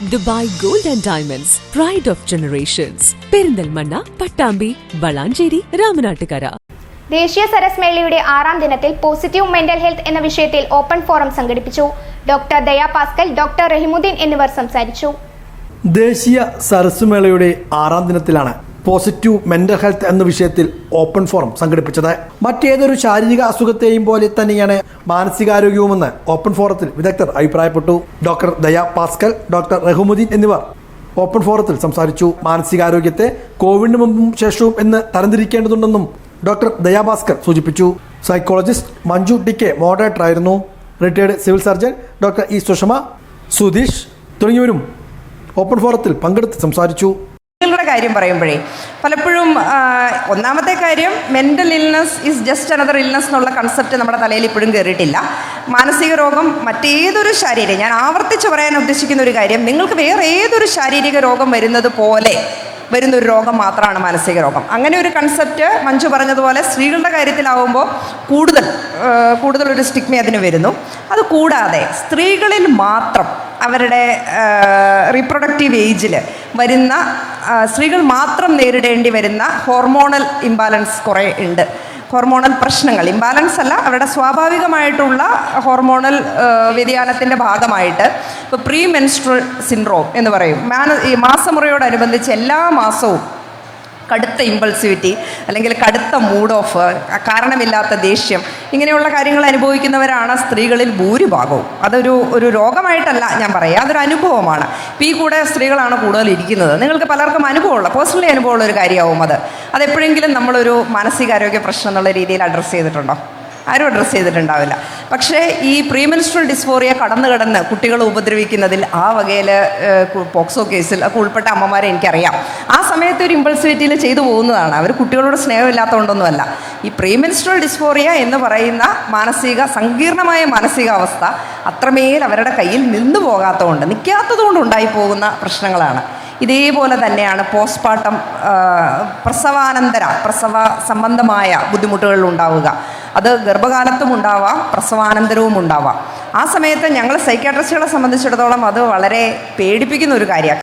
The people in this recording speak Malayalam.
Dubai gold and diamonds pride of generations Perinthalmanna Pattambi Valanchery Ramanattukara. ദേശീയ സരസ് മേളയുടെ ആറാം ദിനത്തിൽ പോസിറ്റീവ് മെന്റൽ ഹെൽത്ത് എന്ന വിഷയത്തിൽ ഓപ്പൺ ഫോറം സംഘടിപ്പിച്ചു. Doctor Daya Pascal doctor Rahimuddin എന്നിവർ സംസാരിച്ചു. ദേശീയ സരസ്സുമേളയുടെ ആറാം ദിനത്തിലാണ് പോസിറ്റീവ് മെന്റൽ ഹെൽത്ത് എന്ന വിഷയത്തിൽ ഓപ്പൺ ഫോറം സംഘടിപ്പിച്ചത് മറ്റേതൊരു ശാരീരിക അസുഖത്തെയും പോലെ തന്നെയാണ് മാനസികാരോഗ്യവുമെന്ന് ഓപ്പൺ ഫോറത്തിൽ വിദഗ്ധർ അഭിപ്രായപ്പെട്ടു. Doctor Daya Pascal doctor Rahumuddin എന്നിവർ ഓപ്പൺ ഫോറത്തിൽ സംസാരിച്ചു. മാനസികാരോഗ്യത്തെ കോവിഡിന് മുമ്പും ശേഷവും എന്ന് തരംതിരിക്കേണ്ടതുണ്ടെന്നും ഡോക്ടർ ദയാഭാസ്കർ സൂചിപ്പിച്ചു. Psychologist Manju T K moderator ആയിരുന്നു. Retired civil surgeon doctor E Sushama Sudheesh തുടങ്ങിയവരും ഓപ്പൺ ഫോറത്തിൽ പങ്കെടുത്ത് സംസാരിച്ചു. കാര്യം പറയുമ്പോഴേ പലപ്പോഴും ഒന്നാമത്തെ കാര്യം mental illness is just another illness എന്നുള്ള കൺസെപ്റ്റ് നമ്മുടെ തലയിൽ ഇപ്പോഴും കയറിയിട്ടില്ല മാനസിക രോഗം മറ്റേതൊരു ശാരീരിക ഞാൻ ആവർത്തിച്ച് പറയാൻ ഉദ്ദേശിക്കുന്ന ഒരു കാര്യം നിങ്ങൾക്ക് വേറെ ഏതൊരു ശാരീരിക രോഗം വരുന്നത് പോലെ വരുന്ന ഒരു രോഗം മാത്രമാണ് മാനസിക രോഗം. അങ്ങനെ ഒരു കൺസെപ്റ്റ് മഞ്ജു പറഞ്ഞതുപോലെ സ്ത്രീകളുടെ കാര്യത്തിലാവുമ്പോൾ കൂടുതൽ കൂടുതലൊരു സ്റ്റിഗ്മ അതിന് വരുന്നു. അത് കൂടാതെ സ്ത്രീകളിൽ മാത്രം അവരുടെ റീപ്രൊഡക്റ്റീവ് ഏജിൽ വരുന്ന സ്ത്രീകൾ മാത്രം നേരിടേണ്ടി വരുന്ന ഹോർമോണൽ ഇംബാലൻസ് കുറേ ഉണ്ട്. ഹോർമോണൽ പ്രശ്നങ്ങൾ. ഇംബാലൻസ് അല്ല അവരുടെ സ്വാഭാവികമായിട്ടുള്ള ഹോർമോണൽ വ്യതിയാനത്തിന്റെ ഭാഗമായിട്ട് ഇപ്പോൾ പ്രീ മെൻസ്ട്രൽ സിൻഡ്രോം എന്ന് പറയും. മാന ഈ മാസമുറയോടനുബന്ധിച്ച് എല്ലാ മാസവും കടുത്ത ഇമ്പൾസിവിറ്റി അല്ലെങ്കിൽ കടുത്ത മൂഡ് ഓഫ് കാരണമില്ലാത്ത ദേഷ്യം ഇങ്ങനെയുള്ള കാര്യങ്ങൾ അനുഭവിക്കുന്നവരാണ് സ്ത്രീകളിൽ ഭൂരിഭാഗവും. അതൊരു ഒരു രോഗമായിട്ടല്ല ഞാൻ പറയാം അതൊരു അനുഭവമാണ്. ഇപ്പോൾ ഈ കൂടെ സ്ത്രീകളാണ് കൂടുതൽ ഇരിക്കുന്നത്. നിങ്ങൾക്ക് പലർക്കും അനുഭവമുള്ള പേഴ്സണലി അനുഭവമുള്ള ഒരു കാര്യമാവും അത്. അതെപ്പോഴെങ്കിലും നമ്മളൊരു മാനസികാരോഗ്യ പ്രശ്നം എന്നുള്ള രീതിയിൽ അഡ്രസ്സ് ചെയ്തിട്ടുണ്ടോ? ആരും അഡ്രസ്സ് ചെയ്തിട്ടുണ്ടാവില്ല. പക്ഷേ ഈ പ്രീമെൻസ്ട്രൽ ഡിസ്ഫോറിയ കടന്നു കടന്ന് കുട്ടികളെ ഉപദ്രവിക്കുന്നതിൽ ആ വകയിൽ പോക്സോ കേസിൽ ഒക്കെ ഉൾപ്പെട്ട അമ്മമാരെ എനിക്കറിയാം. ആ സമയത്ത് ഒരു ഇമ്പൾസിവിറ്റിയിൽ ചെയ്തു പോകുന്നതാണ്. അവർ കുട്ടികളോട് സ്നേഹമില്ലാത്തതുകൊണ്ടൊന്നുമല്ല ഈ പ്രീമെൻസ്ട്രൽ ഡിസ്ഫോറിയ എന്ന് പറയുന്ന മാനസിക സങ്കീർണമായ മാനസികാവസ്ഥ അത്രമേൽ അവരുടെ കയ്യിൽ നിന്നു പോകാത്തതുകൊണ്ട് നിൽക്കാത്തതുകൊണ്ട് ഉണ്ടായി പോകുന്ന പ്രശ്നങ്ങളാണ്. ഇതേപോലെ തന്നെയാണ് പോസ്റ്റ്മോർട്ടം പ്രസവാനന്തര പ്രസവ സംബന്ധമായ ബുദ്ധിമുട്ടുകൾ ഉണ്ടാവുക. അത് ഗർഭകാലത്തും ഉണ്ടാവാം പ്രസവാനന്തരവും ഉണ്ടാവാം. ആ സമയത്ത് ഞങ്ങൾ സൈക്കാട്രിസ്റ്റുകളെ സംബന്ധിച്ചിടത്തോളം അത് വളരെ പേടിപ്പിക്കുന്ന ഒരു കാര്യമാണ്